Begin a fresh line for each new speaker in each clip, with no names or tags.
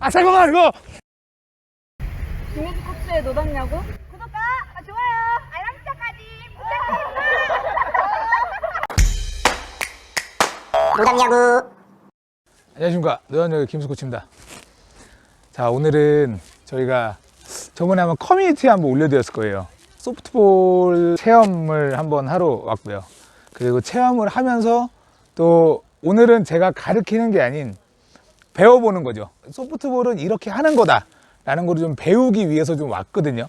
아 잠깐만 이거
김혜수 코스의 노담야구 구독과 좋아요 알람 설정까지 부탁드립니다.
노담야구
안녕하십니까? 노현역 김수 코치입니다. 자 오늘은 저희가 저번에 한번 커뮤니티에 한번 올려드렸을 거예요. 소프트볼 체험을 한번 하러 왔고요. 그리고 체험을 하면서 또 오늘은 제가 가르치는 게 아닌 배워보는 거죠 소프트볼은 이렇게 하는 거다 라는 거를 좀 배우기 위해서 좀 왔거든요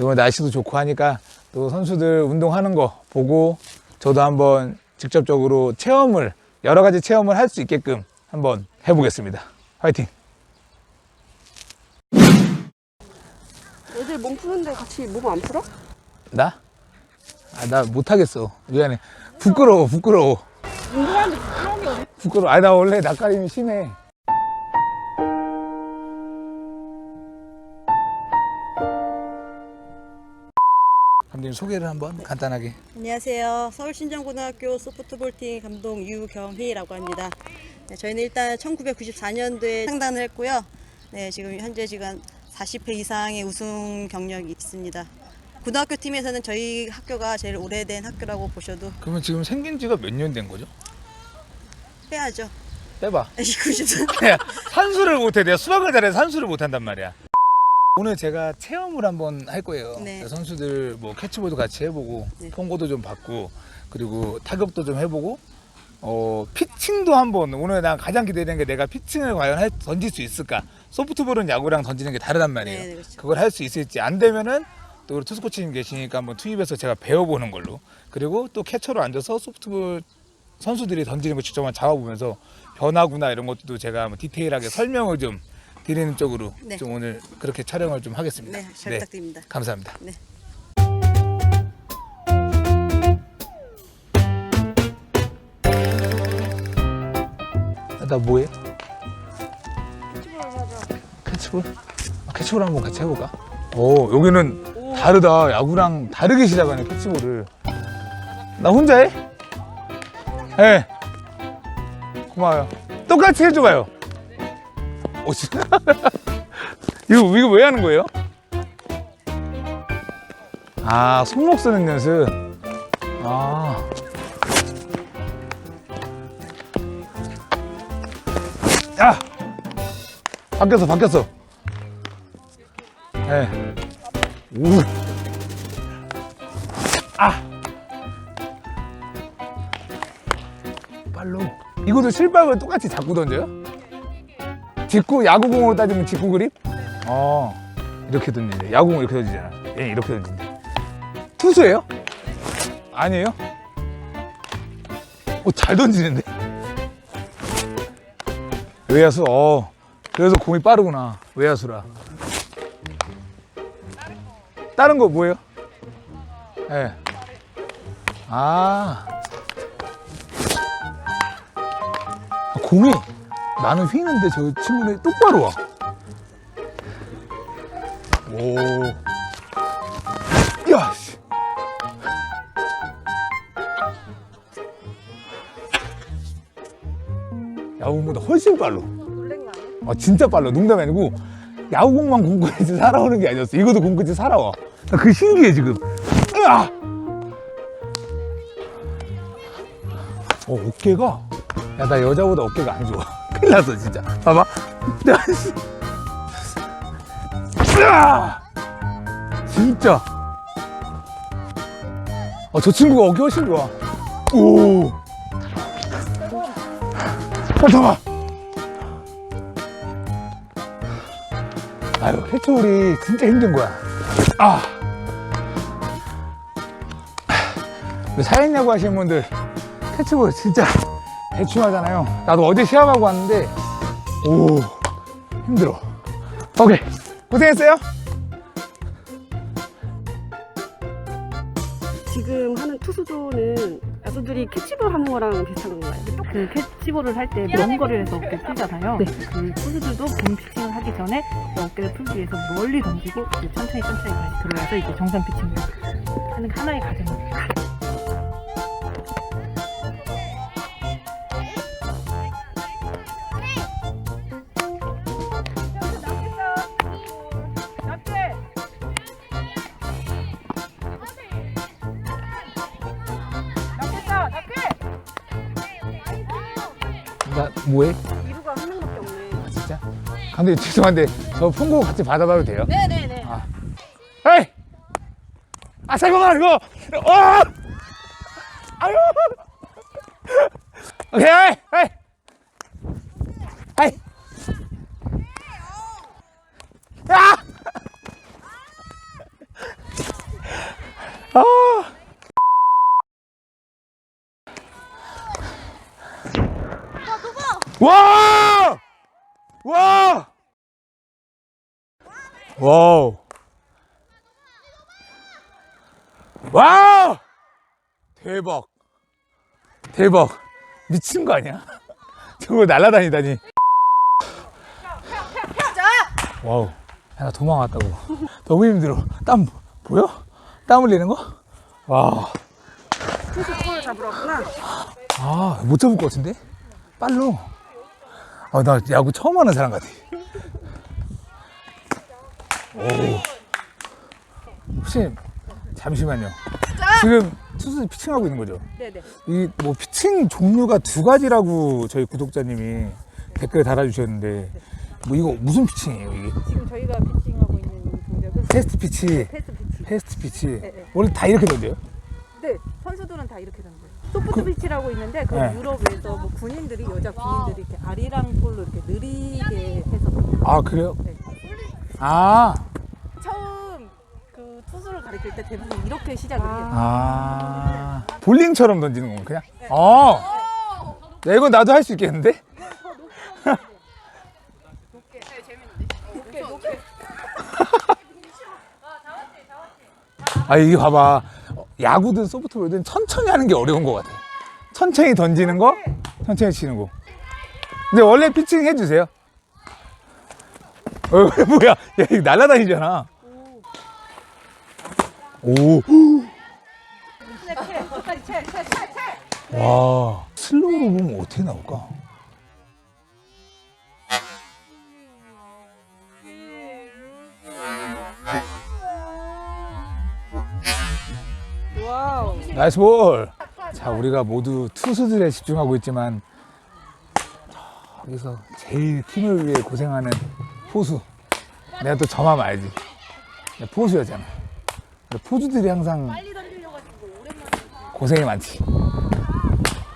오늘 날씨도 좋고 하니까 또 선수들 운동하는 거 보고 저도 한번 직접적으로 체험을 여러 가지 체험을 할 수 있게끔 한번 해보겠습니다. 화이팅!
애들 몸 푸는데 같이 몸 안 풀어?
나? 아, 나 못하겠어. 미안해. 부끄러워, 부끄러워.
운동하는데 부끄러움이 어디?
부끄러워. 아, 나 원래 낯가림이 심해. 감독님 소개를 한번 간단하게.
안녕하세요. 서울신정고등학교 소프트볼팀 감독 유경희라고 합니다. 네, 저희는 일단 1994년도에 창단을 했고요. 네, 지금 현재 지금 40회 이상의 우승 경력이 있습니다. 고등학교 팀에서는 저희 학교가 제일 오래된 학교라고 보셔도
그러면 지금 생긴 지가 몇 년 된 거죠?
빼야죠.
빼봐.
90년.
내가 산수를 못해. 내가 수학을 잘해 산수를 못한단 말이야. 오늘 제가 체험을 한번 할 거예요.
네.
선수들 뭐 캐치볼도 같이 해보고
네.
통고도 좀 받고 그리고 타격도 좀 해보고 어 피칭도 한번 오늘 난 가장 기대되는 게 내가 피칭을 과연 할- 던질 수 있을까? 소프트볼은 야구랑 던지는 게 다르단 말이에요.
네, 네, 그렇죠.
그걸 할 수 있을지 안 되면은 또 우리 투수 코치님 계시니까 한번 투입해서 제가 배워보는 걸로 그리고 또 캐쳐로 앉아서 소프트볼 선수들이 던지는 거 직접 한번 잡아보면서 변화구나 이런 것도 제가 한번 디테일하게 설명을 좀 드리는 쪽으로
네.
좀 오늘 그렇게 촬영을 좀 하겠습니다.
네, 잘 부탁드립니다.
감사합니다.
네.
아, 나 뭐해? 캐치볼? 아, 캐치볼 한번 같이 해볼까? 오 여기는 다르다 야구랑 다르게 시작하네 캐치볼을 나 혼자 해? 네 고마워요 똑같이 해줘봐요 오 진짜 이거 왜 하는 거예요? 아 손목 쓰는 연습 아 야! 바뀌었어, 바뀌었어. 네. 우. 아! 빨로. 이것도 실밥을 똑같이 잡고 던져요? 직구, 야구공으로 따지면 직구 그립? 어, 이렇게 던지네. 야구공 이렇게 던지잖아. 얘 이렇게 던진대. 투수예요? 아니에요? 어, 잘 던지는데? 외야수, 어. 그래서 공이 빠르구나. 외야수라. 다른 거 뭐예요? 예. 네. 아. 공이 나는 휘는데 저 친구는 똑바로 와. 오. 야, 씨. 야구보다 훨씬 빨라.
아
진짜 빨라 농담이 아니고 야구공만 공끝이 살아오는 게 아니었어 이것도 공끝이 살아와 나 그게 신기해 지금 으아! 어 어깨가 야 나 여자보다 어깨가 안 좋아 큰일 났어 진짜 봐봐! 진짜 어, 저 친구가 어깨 훨씬 좋아 오 어, 잠깐만 아유, 캐치볼이 진짜 힘든 거야. 아. 사회야구 하시는 분들, 캐치볼 진짜 대충 하잖아요. 나도 어제 시합하고 왔는데, 오, 힘들어. 오케이. 고생했어요?
지금 하는 투수조는 야수들이 캐치볼 하는 거랑 비슷한 건가요?
그 캐치볼을 할때먼 거리를 해서 어깨를 풀잖아요. 그 투수들도 공 피칭을 하기 전에 그 어깨를 풀기 위해서 멀리 던지고 이제 천천히 천천히 다시 들어와서 이제 정상 피칭을 하는 게 하나의 과정입니다.
뭐해?
이루가 한 명밖에 없네.
아, 진짜? 감독님 죄송한데 저 폰고 같이 받아봐도 돼요?
네네네.
아. 에이! 아 잠깐만 이거! 어! 아유! 오케이! 에이! 에이! 야! 아! 와! 와! 와우. 와우! 대박. 대박. 미친 거 아니야? 저거 날아다니다니. 와우. 야, 나 도망왔다고. 너무 힘들어. 땀 보여? 땀 흘리는 거? 와.
투수 잡으러 왔구나.
아, 못 잡을 것 같은데? 빨로. 아, 나 야구 처음 하는 사람 같아. 오. 혹시, 잠시만요. 지금 투수 피칭하고 있는 거죠?
네네.
이 뭐 피칭 종류가 두 가지라고 저희 구독자님이 댓글 달아주셨는데, 뭐 이거 무슨 피칭이에요, 이게?
지금 저희가 피칭하고 있는 동작은
테스트 피치,
패스 피치.
테스트 피치.
네.
원래 다 이렇게 던져요?
네, 선수들은 다 이렇게 던져요. 소프트 피치라고 있는데 그
네.
유럽에서 뭐 군인들이 여자 군인들이 이렇게 아리랑 볼로 이렇게 느리게 해서
아, 그래요?
네.
아,
그 가르칠 때 대부분 이렇게 시작을 해요.
아. 볼링처럼 던지는 건가, 그냥? 아. 야, 이건 나도 할 수 있겠는데? 아, 이게 봐봐. 야구든 소프트볼든 천천히 하는 게 어려운 것 같아. 천천히 던지는 거, 천천히 치는 거. 근데 원래 피칭 해주세요. 어, 뭐야. 야, 이거 날아다니잖아. 오. 와. 슬로우로 보면 어떻게 나올까? 나이스 볼. 자, 우리가 모두 투수들에 집중하고 있지만 여기서 제일 팀을 위해 고생하는 포수. 내가 또 저만 알지. 포수였잖아. 근데 포수들이 항상 고생이 많지.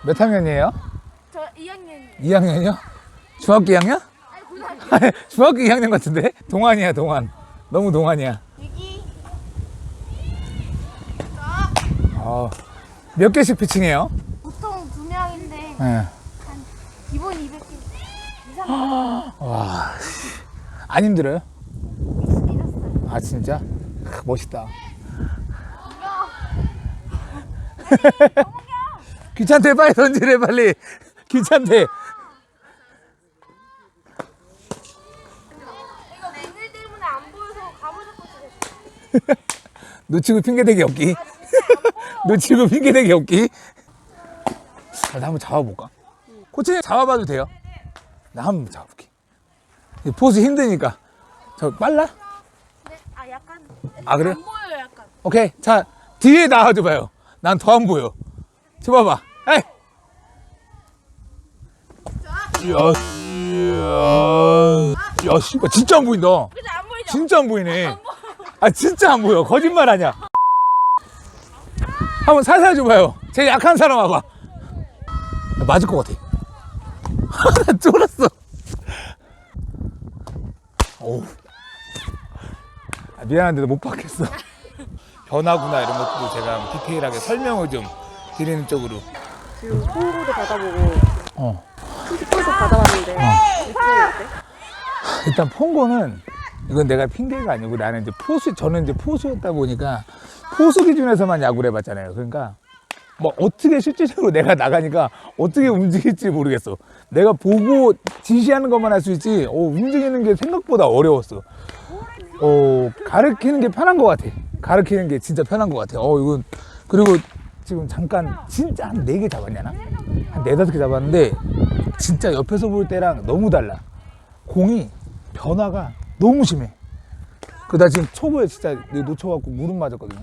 몇 학년이에요?
저 2학년
2학년이요? 중학교 2학년? 중학교 2학년 같은데? 동안이야, 동안. 너무 동안이야.
여기
아, 몇 개씩 피칭해요?
보통 두 명인데
예.
기본 200개 이상
와, 씨. 안 힘들어요?
잃었어요.
아 진짜? 크, 멋있다. 귀찮대 빨리 던지래 빨리. 귀찮대.
이거 앵글 때문에 안 보여서 감을 잡고 찍었어.
놓치고 핑계대기 없기. 놓치고 핑계대기 없기. 아, 나 한번 잡아볼까? 코치님 잡아봐도 돼요? 나 한번 잡아볼게. 이 포즈 힘드니까. 저 빨라?
네, 아 약간
아 그래요?
안 보여요 약간.
오케이. 자, 뒤에 나와줘봐요. 난 더 안 보여. 줘봐봐. 에이! 야, 야, 야, 씨발, 진짜 안 보인다.
안 보이죠?
진짜 안 보이네. 아, 진짜 안 보여. 거짓말 아니야. 한번 살살 줘봐요. 제일 약한 사람 와봐. 나 맞을 것 같아. 나 쫄았어. 어우. 아, 미안한데 못 받겠어. 변화구나 이런 것도 제가 디테일하게 설명을 좀 드리는 쪽으로.
지금 홍보도 받아보고
어.
투수도 받아봤는데 느낌이 어때?
일단 폰고는 이건 내가 핑계가 아니고 나는 이제 포수 저는 이제 포수였다 보니까 포수 기준에서만 야구를 해봤잖아요. 그러니까 뭐 어떻게 실질적으로 내가 나가니까 어떻게 움직일지 모르겠어. 내가 보고 지시하는 것만 할 수 있지 어, 움직이는 게 생각보다 어려웠어. 어 가르치는 게 편한 것 같아. 가르치는 게 진짜 편한 것 같아. 어 이건 그리고 지금 잠깐 진짜 한 네 개 잡았냐 나? 한 네다섯 개 잡았는데 진짜 옆에서 볼 때랑 너무 달라. 공이 변화가 너무 심해. 그나 지금 초보에 진짜 놓쳐갖고 무릎 맞았거든요.